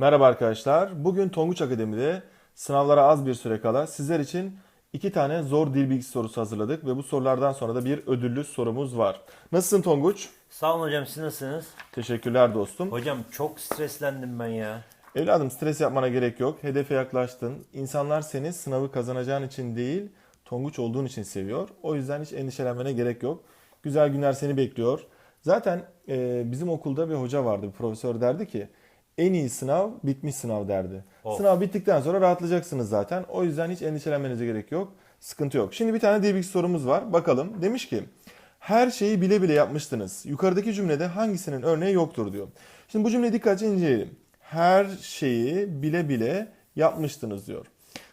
Merhaba arkadaşlar. Bugün Tonguç Akademi'de sınavlara az bir süre kala sizler için iki tane zor dil bilgisi sorusu hazırladık ve bu sorulardan sonra da bir ödüllü sorumuz var. Nasılsın Tonguç? Sağ olun hocam siz nasılsınız? Teşekkürler dostum. Hocam çok streslendim ben ya. Evladım stres yapmana gerek yok. Hedefe yaklaştın. İnsanlar seni sınavı kazanacağın için değil, Tonguç olduğun için seviyor. O yüzden hiç endişelenmene gerek yok. Güzel günler seni bekliyor. Zaten e, bizim okulda bir hoca vardı, bir profesör derdi ki en iyi sınav bitmiş sınav derdi. Of. Sınav bittikten sonra rahatlayacaksınız zaten. O yüzden hiç endişelenmenize gerek yok. Sıkıntı yok. Şimdi bir tane bilgisi sorumuz var. Bakalım. Demiş ki her şeyi bile bile yapmıştınız. Yukarıdaki cümlede hangisinin örneği yoktur diyor. Şimdi bu cümleyi dikkatli inceleyelim. Her şeyi bile bile yapmıştınız diyor.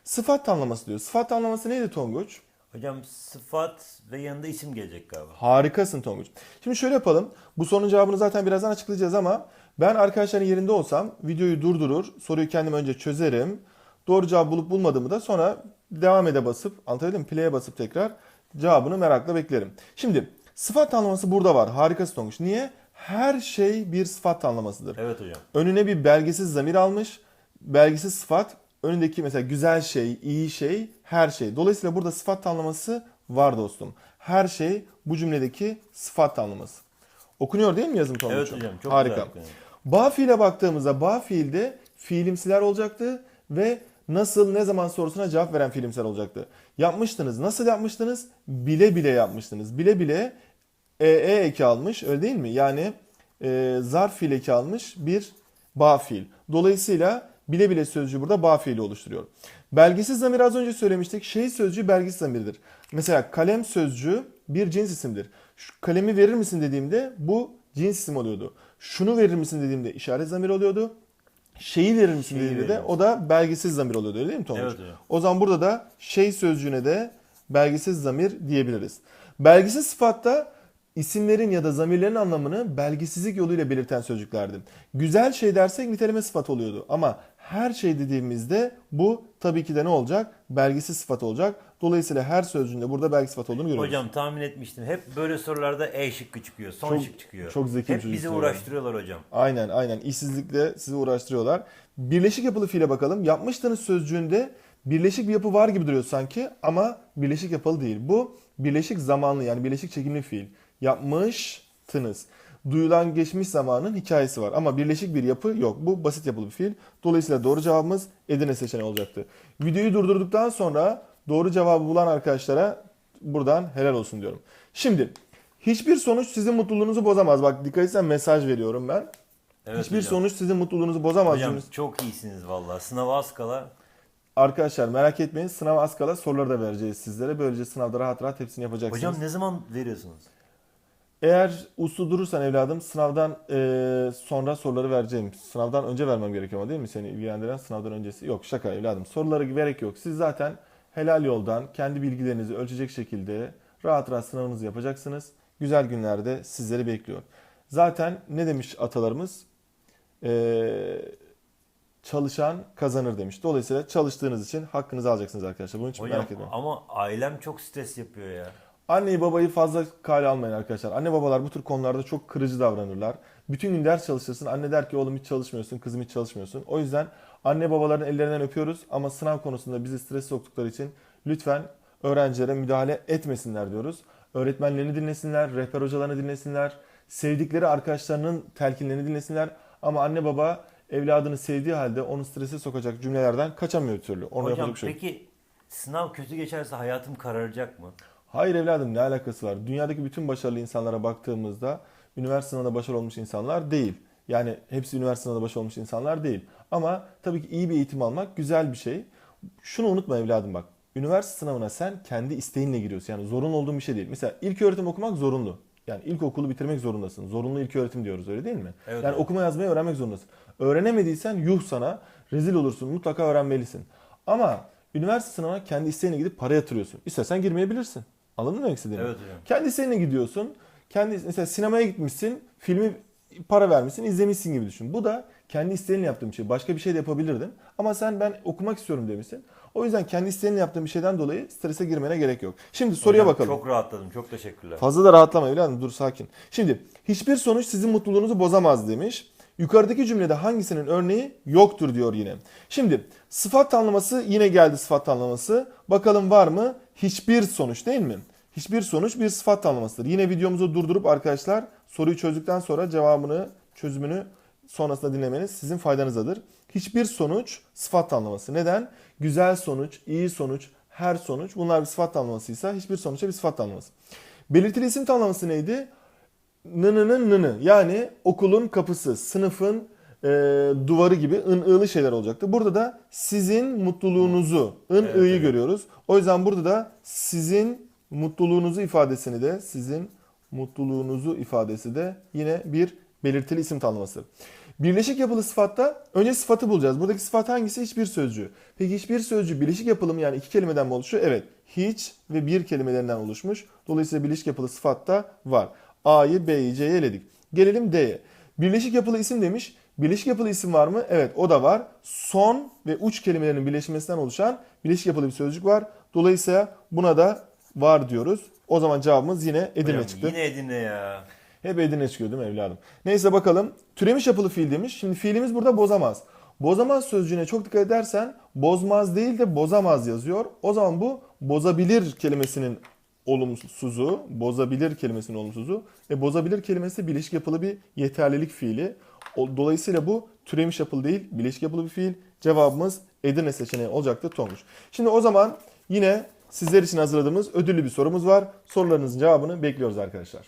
Sıfat tamlaması diyor. Sıfat tamlaması neydi Tonguç? Hocam sıfat ve yanında isim gelecek galiba. Harikasın Tonguç. Şimdi şöyle yapalım. Bu sorunun cevabını zaten birazdan açıklayacağız ama ben arkadaşların yerinde olsam videoyu durdurur, soruyu kendim önce çözerim. Doğru cevabı bulup bulmadığımı da sonra devam ede basıp, anlatabildim? Play'e basıp tekrar cevabını merakla beklerim. Şimdi sıfat tanımlaması burada var. Harikasın Tonguç. Niye? Her şey bir sıfat tanımlamasıdır. Evet hocam. Önüne bir belgesiz zamir almış. Belgesiz sıfat önündeki mesela güzel şey, iyi şey, her şey. Dolayısıyla burada sıfat tanımlaması var dostum. Her şey bu cümledeki sıfat tanımlaması. Okunuyor değil mi yazım Tonguç'um? Evet hocam çok Harika. güzel. okunuyor. Bağ fiile baktığımızda bağ fiilde fiilimsiler olacaktı ve nasıl ne zaman sorusuna cevap veren fiilimsel olacaktı. Yapmıştınız. Nasıl yapmıştınız? Bile bile yapmıştınız. Bile bile e, e eki almış öyle değil mi? Yani e, zarf fiil eki almış bir bağ fiil. Dolayısıyla bile bile sözcüğü burada bağ fiili oluşturuyor. Belgesiz zamir az önce söylemiştik. Şey sözcüğü belgesiz zamirdir. Mesela kalem sözcüğü bir cins isimdir. Şu kalemi verir misin dediğimde bu cins isim oluyordu. Şunu verir misin dediğimde işaret zamir oluyordu. Şeyi verir misin Şeyi dediğimde de o da belgesiz zamir oluyordu öyle değil mi Tonguç? Evet hocam. O zaman burada da şey sözcüğüne de belgesiz zamir diyebiliriz. Belgesiz sıfatta isimlerin ya da zamirlerin anlamını belgesizlik yoluyla belirten sözcüklerdi. Güzel şey dersek niteleme sıfat oluyordu. Ama her şey dediğimizde bu tabii ki de ne olacak? Belgesiz sıfat olacak. Dolayısıyla her sözcüğünde burada belgesiz sıfat olduğunu görüyoruz. Hocam tahmin etmiştim. Hep böyle sorularda E şıkkı çıkıyor. Son Çok- şık çıkıyor. çok zeki Hep bizi uğraştırıyorlar hocam. Aynen aynen işsizlikle sizi uğraştırıyorlar. Birleşik yapılı fiile bakalım. Yapmıştınız sözcüğünde birleşik bir yapı var gibi duruyor sanki ama birleşik yapılı değil. Bu birleşik zamanlı yani birleşik çekimli fiil. Yapmıştınız. Duyulan geçmiş zamanın hikayesi var ama birleşik bir yapı yok. Bu basit yapılı bir fiil. Dolayısıyla doğru cevabımız Edirne seçeneği olacaktı. Videoyu durdurduktan sonra doğru cevabı bulan arkadaşlara buradan helal olsun diyorum. Şimdi hiçbir sonuç sizin mutluluğunuzu bozamaz. Bak dikkat etsen mesaj veriyorum ben. Evet Hiçbir hocam. sonuç sizin mutluluğunuzu bozamaz. Hocam çok iyisiniz vallahi. Sınava az kala. Arkadaşlar merak etmeyin sınav az kala soruları da vereceğiz sizlere. Böylece sınavda rahat rahat hepsini yapacaksınız. Hocam ne zaman veriyorsunuz? Eğer uslu durursan evladım sınavdan e, sonra soruları vereceğim. Sınavdan önce vermem gerekiyor ama değil mi seni ilgilendiren sınavdan öncesi? Yok şaka evladım. Soruları gerek yok. Siz zaten helal yoldan kendi bilgilerinizi ölçecek şekilde rahat rahat sınavınızı yapacaksınız. Güzel günlerde sizleri bekliyor. Zaten ne demiş atalarımız? E, çalışan kazanır demiş. Dolayısıyla çalıştığınız için hakkınızı alacaksınız arkadaşlar. Bunun için Hocam merak etmeyin. ama ailem çok stres yapıyor ya. Anneyi babayı fazla kale almayın arkadaşlar. Anne babalar bu tür konularda çok kırıcı davranırlar. Bütün gün ders çalışırsın. Anne der ki oğlum hiç çalışmıyorsun, kızım hiç çalışmıyorsun. O yüzden anne babaların ellerinden öpüyoruz ama sınav konusunda bizi stres soktukları için lütfen öğrencilere müdahale etmesinler diyoruz. Öğretmenlerini dinlesinler, rehber hocalarını dinlesinler, sevdikleri arkadaşlarının telkinlerini dinlesinler. Ama anne baba evladını sevdiği halde onu strese sokacak cümlelerden kaçamıyor bir türlü. Onu Hocam şey peki sınav kötü geçerse hayatım kararacak mı? Hayır evladım ne alakası var? Dünyadaki bütün başarılı insanlara baktığımızda üniversite sınavında başarılı olmuş insanlar değil. Yani hepsi üniversite sınavında başarılı olmuş insanlar değil. Ama tabii ki iyi bir eğitim almak güzel bir şey. Şunu unutma evladım bak. Üniversite sınavına sen kendi isteğinle giriyorsun. Yani zorunlu olduğun bir şey değil. Mesela ilk öğretim okumak zorunlu. Yani ilkokulu bitirmek zorundasın. Zorunlu ilk öğretim diyoruz öyle değil mi? Evet, yani evet. okuma yazmayı öğrenmek zorundasın. Öğrenemediysen yuh sana rezil olursun. Mutlaka öğrenmelisin. Ama üniversite sınavına kendi isteğine gidip para yatırıyorsun. İstersen girmeyebilirsin. Anladın mı demek istediğimi? Evet hocam. Kendi gidiyorsun. Kendi mesela sinemaya gitmişsin, filmi para vermişsin, izlemişsin gibi düşün. Bu da kendi isteğinle yaptığın bir şey. Başka bir şey de yapabilirdin. Ama sen ben okumak istiyorum demişsin. O yüzden kendi isteğinle yaptığın bir şeyden dolayı strese girmene gerek yok. Şimdi soruya Hocam, bakalım. Çok rahatladım. Çok teşekkürler. Fazla da rahatlama evladım dur sakin. Şimdi hiçbir sonuç sizin mutluluğunuzu bozamaz demiş. Yukarıdaki cümlede hangisinin örneği yoktur diyor yine. Şimdi sıfat tanımlaması yine geldi sıfat tanımlaması. Bakalım var mı? Hiçbir sonuç değil mi? Hiçbir sonuç bir sıfat tanımlamasıdır. Yine videomuzu durdurup arkadaşlar soruyu çözdükten sonra cevabını, çözümünü sonrasında dinlemeniz sizin faydanızadır. Hiçbir sonuç sıfat tanımlaması. Neden? Güzel sonuç, iyi sonuç, her sonuç bunlar bir sıfat tanımlamasıysa hiçbir sonuçta bir sıfat tanımlaması. Belirtili isim tanımlaması neydi? Nınının nını yani okulun kapısı, sınıfın e, duvarı gibi ın ığlı şeyler olacaktı. Burada da sizin mutluluğunuzu, ın Evet, ı'yı evet. görüyoruz. O yüzden burada da sizin mutluluğunuzu ifadesini de sizin mutluluğunuzu ifadesi de yine bir belirtili isim tanımlaması. Birleşik yapılı sıfatta önce sıfatı bulacağız. Buradaki sıfat hangisi? Hiçbir sözcüğü. Peki hiçbir sözcüğü birleşik yapılı mı yani iki kelimeden mi oluşuyor? Evet. Hiç ve bir kelimelerinden oluşmuş. Dolayısıyla birleşik yapılı sıfat da var. A'yı B'yi C'ye eledik. Gelelim D'ye. Birleşik yapılı isim demiş. Birleşik yapılı isim var mı? Evet o da var. Son ve uç kelimelerin birleşmesinden oluşan birleşik yapılı bir sözcük var. Dolayısıyla buna da var diyoruz. O zaman cevabımız yine Edirne Hocam, çıktı. Yine Edirne ya. Hep Edirne çıkıyor değil mi evladım? Neyse bakalım. Türemiş yapılı fiil demiş. Şimdi fiilimiz burada bozamaz. Bozamaz sözcüğüne çok dikkat edersen bozmaz değil de bozamaz yazıyor. O zaman bu bozabilir kelimesinin olumsuzu, bozabilir kelimesinin olumsuzu. E bozabilir kelimesi bileşik yapılı bir yeterlilik fiili. Dolayısıyla bu türemiş yapılı değil, bileşik yapılı bir fiil. Cevabımız Edirne seçeneği olacaktı Tonguç. Şimdi o zaman yine sizler için hazırladığımız ödüllü bir sorumuz var. Sorularınızın cevabını bekliyoruz arkadaşlar.